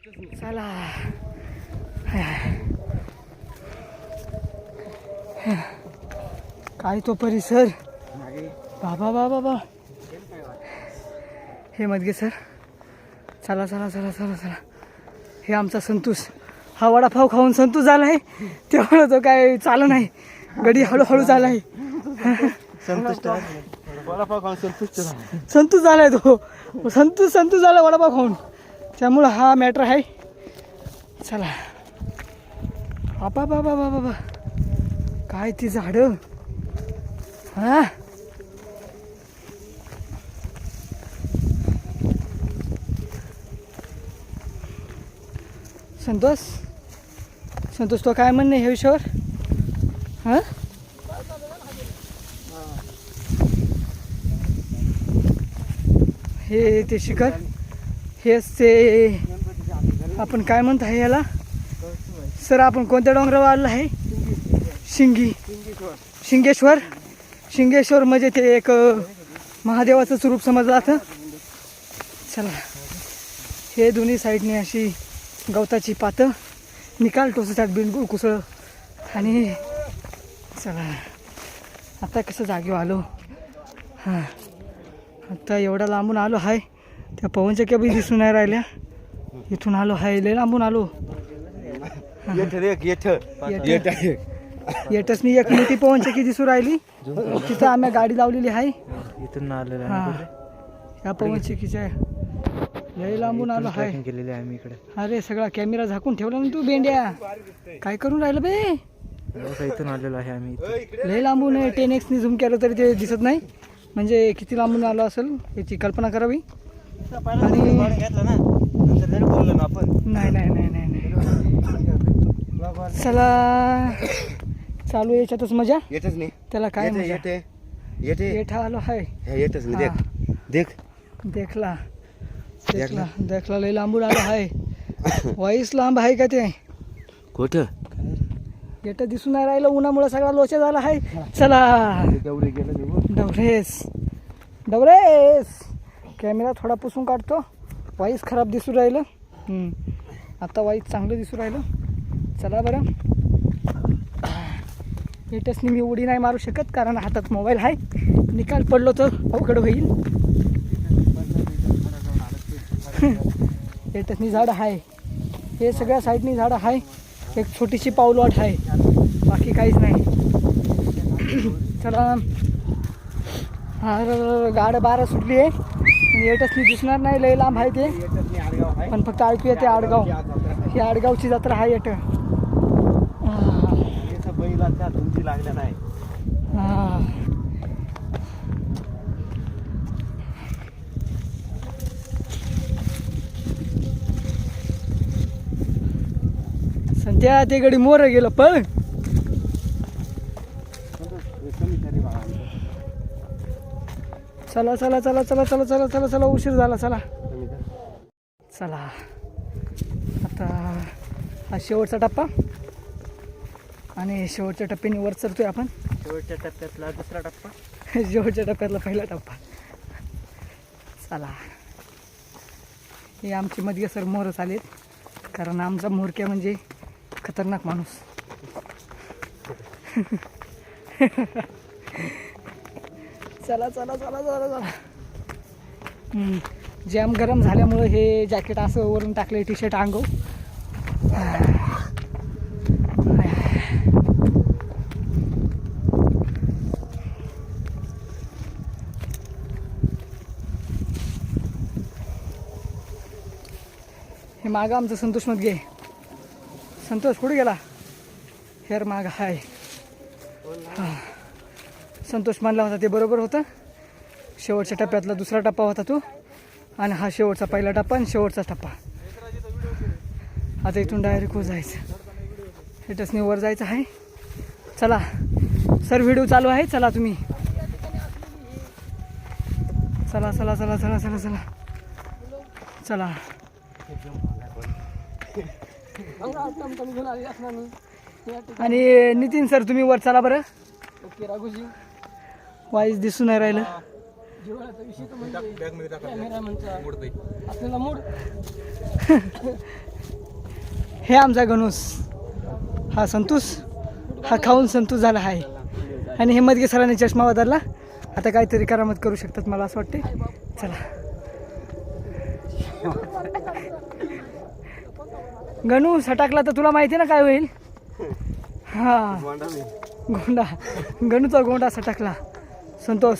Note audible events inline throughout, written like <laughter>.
चला. काय तो परिसर? बाबा बाबा बाबा. हे मदगे सर. चला चला चला चला चला. हे आमचा संतोष हा वडापाव खाऊन संतोष झाला आहे. तेवढं तो काय चालू नाही. गडी हळूहळू झाला आहे. संतुष्ट वडापाव. खाऊन संतुष्ट संतोष झालाय तो. संतोष संतोष झाला वडापाव खाऊन. त्यामुळं हा मॅटर आहे. चला. बाबा बाबा बाबा काय ती झाडं? हा? संतोष? संतोष तो काय म्हणणे ह्या विषयावर? हां? हे ते शिखर? हेच ते आपण काय म्हणत आहे याला? सर आपण कोणत्या डोंगरावर आलेलो आहे? शिंगी. शिंगेश्वर. शिंगेश्वर म्हणजे ते एक महादेवाचं स्वरूप समजलं जातं. चला. हे दोन्ही साईडने अशी गवताची पातं. निकाल टोचतात बिलकुल कुसळ. आणि चला. आता कसं जागेवर आलो? हां. आता एवढा लांबून आलो हाय त्या पवनचक्क्या बी दिसून नाही राहिल्या. इथून आलो हाय लय लांबून आलो. <laughs> मी एक मोठी पवनचक्की दिसून राहिली. तिथं आम्ही गाडी लावलेली आहे. इथून आलेलं हा. या पवनचक्कीच्या लय लांबून आलो हाय. केलेली आहे आम्ही इकडे. अरे सगळा कॅमेरा झाकून ठेवला ना तू बेंड्या काय करून राहिलं बे? बघा, इथून आलेलो आहे आम्ही. लय लांबून टेन एक्सनी झूम केलं तरी ते दिसत नाही. म्हणजे किती लांबून आलो असेल याची कल्पना करावी. आणि घेतला ना नंतर बोललो ना आपण. नाही नाही नाही नाही नाही. चला चालू याच्यातच मजा. येतच नाही. त्याला काय येते येते येते. येठा आलो हाय. हे येतच नाही. देख. देख. देखला. देखला. देखला लय लांबून आलो हाय. वाईस लांब आहे का ते? कुठं? येतं दिसून नाही राहिलं उन्हामुळे सगळा लोचा झाला आहे चला. निघून. डवरेस डवरेस कॅमेरा थोडा पुसून काढतो. वाईस खराब दिसून राहिलं. आता वाईस चांगलं दिसून राहिलं. चला बरं. लेटेस्टनी मी उडी नाही मारू शकत कारण हातात मोबाईल आहे. निकाल पडलो तर अवघड होईल. <laughs> लेटेस्टनी झाडं आहे. हे सगळ्या साईडनी झाडं आहे. एक छोटीशी पाऊलवाट आहे. बाकी काहीच नाही. <clears throat> चला. हा गाड बारा सुटली आहे. येटच येटच दिसणार नाही लय लांब आहे ते. पण फक्त ऐकू येते आडगाव. ही आडगावची जत्रा आहे येट लागल्या नाही संध्या ते गडी मोर गेलं पण चला चला चला चला चला चला चला चला उशीर झाला चला. चला. आता हा शेवटचा टप्पा. आणि शेवटच्या टप्प्याने वर चढतोय आपण. शेवटच्या टप्प्यातला दुसरा टप्पा. <laughs> शेवटच्या टप्प्यातला पहिला टप्पा. चला. हे आमचे मधगे सर मोरच आलेत. कारण आमचा मोरक्या म्हणजे खतरनाक माणूस. <laughs> चला चला चला चला चला. जॅम गरम झाल्यामुळं हे जॅकेट असं वरून टाकलं टी शर्ट अंगव हे मागं आमचं संतोषमध्ये संतोष कुठे गेला? हेर माग हाय. संतोष मानला होता ते बरोबर होतं. शेवटच्या टप्प्यातला दुसरा टप्पा होता तो. आणि हा शेवटचा पहिला टप्पा आणि शेवटचा टप्पा. आता इथून डायरेक्ट वर जायचं. हेटसने वर जायचं आहे. चला सर व्हिडिओ चालू आहे. चला तुम्ही. चला चला चला चला चला चला. चला. आणि नितीन सर तुम्ही वर चला बरं. वाईस दिसून नाही राहिलं. म्हणजे <laughs> हे आमचा गणूस. हा संतोष हा खाऊन संतोष झाला आहे. आणि हे मदगे सरांनी चष्मा बदलला आता काहीतरी करामत करू शकतात मला असं वाटते चला. गणू सटाकला तर तुला माहिती आहे ना काय होईल? हा. गोंडा गणूचा गोंडा सटाकला संतोष.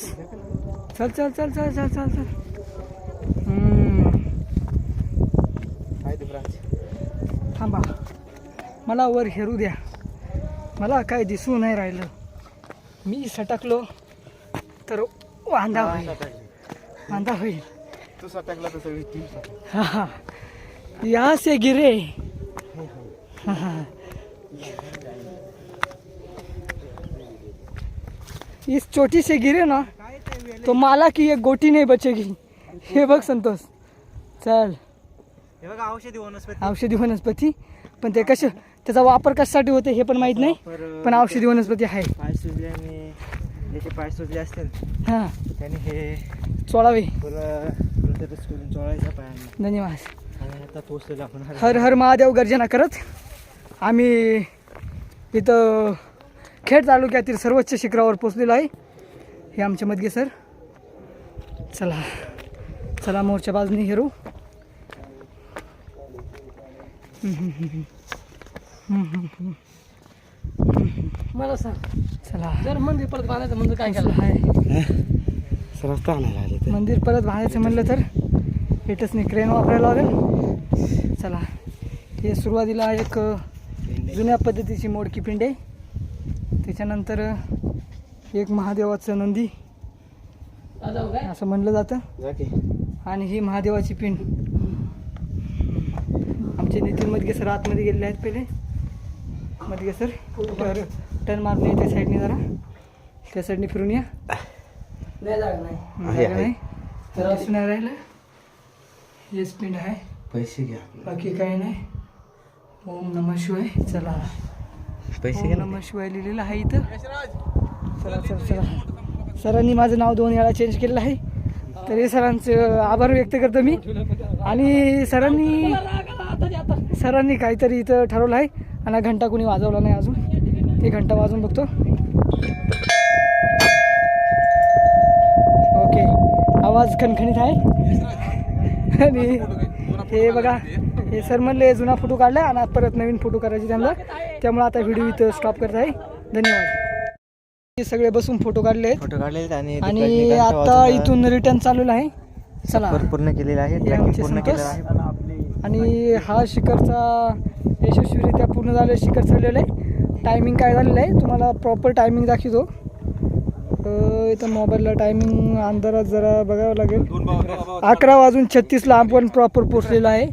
चल चल चल चल चल चल चल? थांबा. मला वर हेरू द्या. मला काय दिसू नाही राहिलं. मी सटकलो तर वांदा होईल. वांदा होईल. तू सटकला तर सगळी टीम सटकली. हा हा. यहाँ से गिरे. हा, हा. इस चोटी से गिरे ना तो माला की एक गोटी नाही बचेगी. हे बघ संतोष. चल. हे बघा औषधी वनस्पती. औषधी वनस्पती. पण ते कसं त्याचा वापर कशासाठी होते हे पण माहीत नाही पण औषधी वनस्पती आहे. पाय सुजल्याने ज्याचे पाय सुजले असतील हां. त्याने हे चोळावे. चोळायचं पायांना. धन्यवाद. हर हर महादेव गर्जना करत आम्ही इथं खेड तालुक्यातील सर्वोच्च शिखरावर पोचलेलो आहे. हे आमचे मदगे सर. चला. चला मोरच्या बाजूने हेरू. मला सांग. चला. जर मंदिर परत बांधायचं म्हणजे काय केलं? आहे. सरस्ता आणायला आले ते. मंदिर परत बांधायचं म्हणलं तर हेटसने क्रेन वापरायला लागेल. चला. हे सुरुवातीला एक अ, जुन्या पद्धतीची मोडकी पिंड. आहे त्याच्यानंतर एक महादेवाचं नंदी. जाऊ काय? असं म्हणलं जातं. आणि ही महादेवाची पिंड. आमचे नितीन मदगे सर आतमध्ये गेलेले आहेत पहिले. मदगे सर तर टर्न मारून ये त्या साईडने जरा. त्या साईडने फिरून या. नाही जागा नाही राहिलं. हेच पिंड आहे. पैसे घ्या. बाकी काही नाही. ओम नम शिवाय. चला. पैसे घ्या नम शिवाय लिहिलेलं आहे इथं. चला चला चला. सरांनी माझं नाव दोन वेळा चेंज केलेलं आहे. तरी सरांचं आभार व्यक्त करतो मी. आणि सरांनी सरांनी काहीतरी इथं ठरवलं आहे. आणि घंटा कोणी वाजवला नाही अजून. ते घंटा वाजवून बघतो. ओके. आवाज खणखणीत आहे. आणि हे बघा हे सर म्हणले जुना फोटो काढला आणि परत नवीन फोटो करायचे त्यांना. त्यामुळे आता व्हिडिओ इथं स्टॉप करत आहे. धन्यवाद. हे सगळे बसून फोटो काढले आहेत. फोटो काढलेले आणि आणि आता इथून रिटर्न चालू आहे. चला. पूर्ण केलेलं आहे. ट्रॅकिंग आमचे पूर्ण संतोष. केलेलं आहे. आणि हा शिखरचा यशस्वीरित्या पूर्ण झालं शिखर चढलेलं आहे. टायमिंग काय झालेलं आहे? तुम्हाला प्रॉपर टायमिंग दाखवतो. अं, इथं मोबाईलला टायमिंग अंधारात जरा बघावं लागेल. अकरा वाजून छत्तीसला आपण प्रॉपर पोचलेलो आहे.